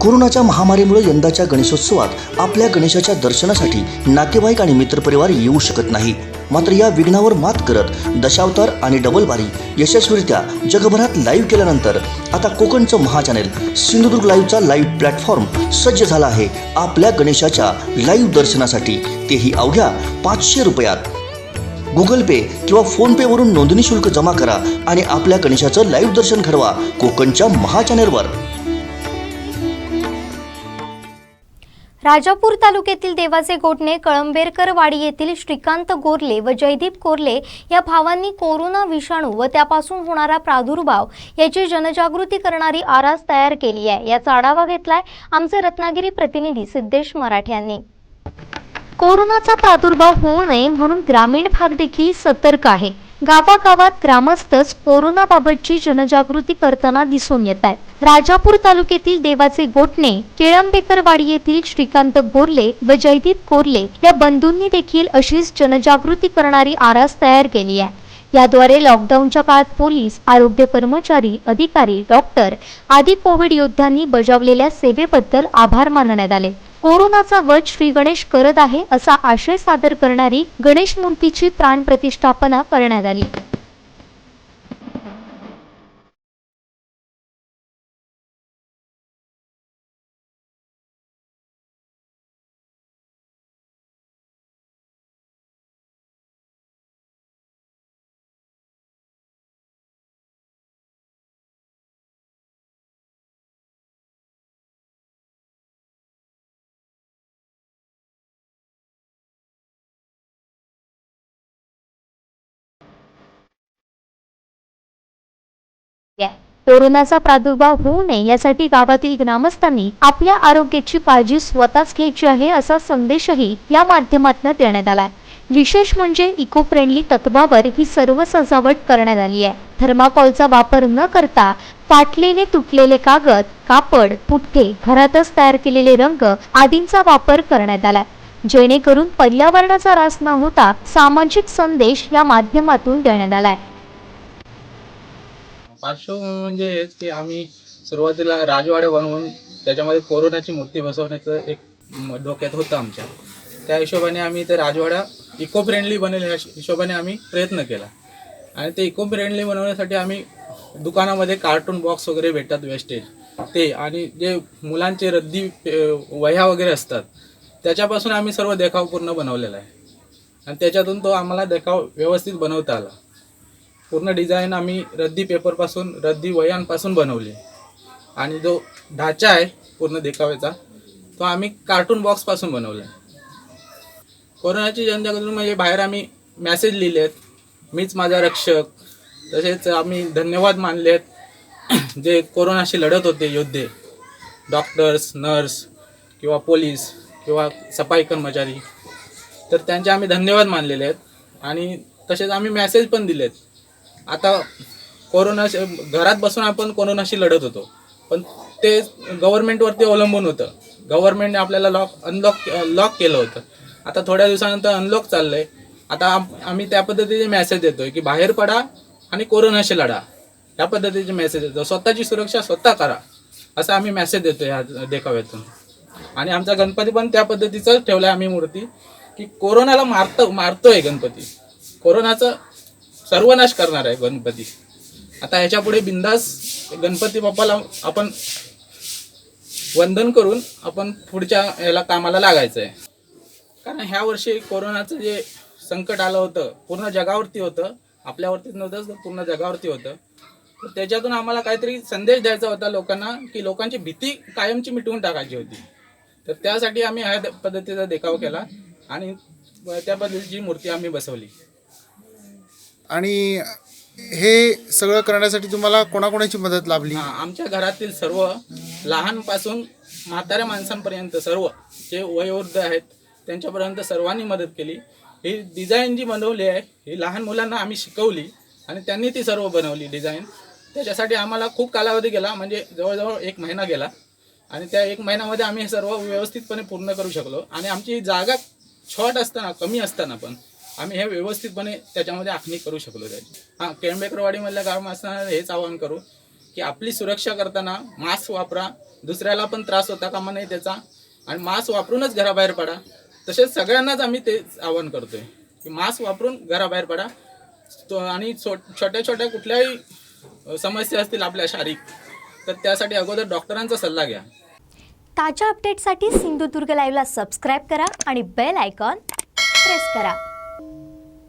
कोरोनाच्या महामारीमुळे यंदाच्या गणेशोत्सवात आपल्या गणेशाच्या दर्शनासाठी नातेवाईक आणि मित्रपरिवार येऊ शकत नाही. मात्र या विघ्नावर मात करत दशावतार आणि डबलबारी यशस्वीरित्या जगभरात लाईव्ह केल्यानंतर आता कोकणचं महाचॅनेल सिंधुदुर्ग लाईव्हचा लाईव्ह प्लॅटफॉर्म सज्ज झाला आहे. आपल्या गणेशाच्या लाईव्ह दर्शनासाठी तेही अवघ्या पाचशे रुपयात. गुगल पे किंवा फोन पे वरून नोंदणी शुल्क जमा करा आणि आपल्या गणेशाचं लाईव्ह दर्शन घडवा कोकणच्या महाचॅनेलवर. राजापूर तालुक्यातील देवाचे गोटणे कळंबेरकरवाडी येथील श्रीकांत गोरले व जयदीप कोरले या भावांनी कोरोना विषाणू व त्यापासून होणारा प्रादुर्भाव याची जनजागृती करणारी आरास तयार केली आहे. याचा आढावा घेतलाय आमचे रत्नागिरी प्रतिनिधी सिद्धेश मराठे यांनी. कोरोनाचा प्रादुर्भाव होऊ नये म्हणून ग्रामीण भाग देखील सतर्क आहे. गावागावात ग्रामस्थच कोरोनाबाबतची जनजागृती करताना दिसून येत आहेत. राजापूर तालुक्यातील देवाचे गोठणे केळंबेकरवाडी येथील श्रीकांत गोरले व जयदीप कोरले या बंधूंनी देखील अशीच जनजागृती करणारी आरास तयार केली आहे. याद्वारे लॉकडाऊनच्या काळात पोलीस आरोग्य कर्मचारी अधिकारी डॉक्टर आदी कोविड योद्ध्यांनी बजावलेल्या सेवेबद्दल आभार मानण्यात आले. कोरोनाचा वध श्री गणेश करत आहे असा आशय सादर करणारी गणेश मूर्तीची प्राण प्रतिष्ठापना करण्यात आली. कोरोनाचा प्रादुर्भाव होऊ नये यासाठी गावातील ग्रामस्थांनी आपल्या आरोग्याची काळजी स्वतःच घ्यायची आहे असा संदेशही या माध्यमातून देण्यात आला विशेष म्हणजे इको फ्रेंडली तत्वावर ही सर्व सजावट करण्यात आली आहे. थर्माकोलचा वापर न करता फाटलेले तुटलेले कागद कापड पुठ्ठे घरातच तयार केलेले रंग आदींचा वापर करण्यात आला जेणेकरून पर्यावरणाचा ऱ्हास न होता सामाजिक संदेश या माध्यमातून देण्यात आलाय. पार्श्व म्हणजे हेच की आम्ही सुरुवातीला राजवाडे बनवून त्याच्यामध्ये कोरोनाची मूर्ती बसवण्याचं एक डोक्यात होतं आमच्या. त्या हिशोबाने आम्ही ते राजवाडा इको फ्रेंडली बनेल ह्या हिशोबाने आम्ही प्रयत्न केला. आणि ते इको फ्रेंडली बनवण्यासाठी आम्ही दुकानामध्ये कार्टून बॉक्स वगैरे भेटतात वेस्टेज ते आणि जे मुलांचे रद्दी वह्या वगैरे असतात त्याच्यापासून आम्ही सर्व देखाव पूर्ण बनवलेला आहे. आणि त्याच्यातून तो आम्हाला देखाव व्यवस्थित बनवता आला. पूर्ण डिझाईन आम्ही रद्दी पेपरपासून रद्दी वयांपासून बनवली. आणि जो ढाचा आहे पूर्ण देखाव्याचा तो आम्ही कार्टून बॉक्सपासून बनवला. आहे कोरोनाची जनजागृती म्हणजे बाहेर आम्ही मॅसेज लिहिले आहेत मीच माझा रक्षक तसेच आम्ही धन्यवाद मानले आहेत जे कोरोनाशी लढत होते योद्धे डॉक्टर्स नर्स किंवा पोलीस किंवा सफाई कर्मचारी तर त्यांचे आम्ही धन्यवाद मानलेले आहेत. आणि तसेच आम्ही मेसेज पण दिलेत. आता कोरोना घरात बसून आपण कोरोनाशी लढत होतो. पण ते गव्हर्नमेंटवरती अवलंबून होतं. गव्हर्नमेंटने आपल्याला लॉक अनलॉक लॉक केलं होतं. आता थोड्या दिवसानंतर अनलॉक चाललंय. आता आम्ही त्या पद्धतीचे मेसेज देतोय की बाहेर पडा आणि कोरोनाशी लढा. या पद्धतीचे मेसेज देतो स्वतःची सुरक्षा स्वतः करा. असं आम्ही मेसेज देतो ह्या देखाव्यातून. आणि आमचा गणपती पण त्या पद्धतीचं ठेवला आहे आम्ही मूर्ती की कोरोनाला मारतो मारतोय गणपती. कोरोनाचं सर्वनाश करणार आहे गणपती. आता ह्याच्या पुढे बिंदास गणपती बाप्पाला आपण वंदन करून आपण पुढच्या याला कामाला लागायचं आहे कारण ह्या वर्षी कोरोनाचं जे संकट आलं होतं पूर्ण जगावरती होतं आपल्यावरतीच नव्हतं तर पूर्ण जगावरती होतं. तर त्याच्यातून आम्हाला काहीतरी संदेश द्यायचा होता लोकांना की लोकांची भीती कायमची मिटवून टाकायची होती. तर त्यासाठी आम्ही ह्या पद्धतीचा देखाव केला आणि त्या पद्धतीची मूर्ती आम्ही बसवली. आणि हे सगळं करण्यासाठी तुम्हाला कोणाकोणाची मदत लाभली? हा आमच्या घरातील सर्व लहानपासून म्हाताऱ्या माणसांपर्यंत सर्व जे वयोवृद्ध आहेत त्यांच्यापर्यंत सर्वांनी मदत केली. ही डिझाईन जी बनवली आहे ही लहान मुलांना आम्ही शिकवली आणि त्यांनी ती सर्व बनवली डिझाईन त्याच्यासाठी आम्हाला खूप कालावधी गेला म्हणजे जवळजवळ एक महिना गेला. आणि त्या एक महिन्यामध्ये आम्ही हे सर्व व्यवस्थितपणे पूर्ण करू शकलो. आणि आमची जागा शॉर्ट असताना कमी असताना पण आम्ही हे व्यवस्थितपणे त्याच्यामध्ये आखणी करू शकलो त्याची. हां केळंबेकरवाडीमधल्या गाव हेच आवाहन करू की आपली सुरक्षा करताना मास्क वापरा दुसऱ्याला पण त्रास होता कामा नाही त्याचा आणि मास्क वापरूनच घराबाहेर पडा. तसेच सगळ्यांनाच आम्ही ते आवाहन करतोय की मास्क वापरून घराबाहेर पडा. तो आणि छोट्या छोट्या कुठल्याही समस्या असतील आपल्या शारीरिक तर त्यासाठी अगोदर डॉक्टरांचा सल्ला घ्या. ताज्या अपडेटसाठी सिंधुदुर्ग लाईव्हला सबस्क्राईब करा आणि बेल आयकॉन प्रेस करा.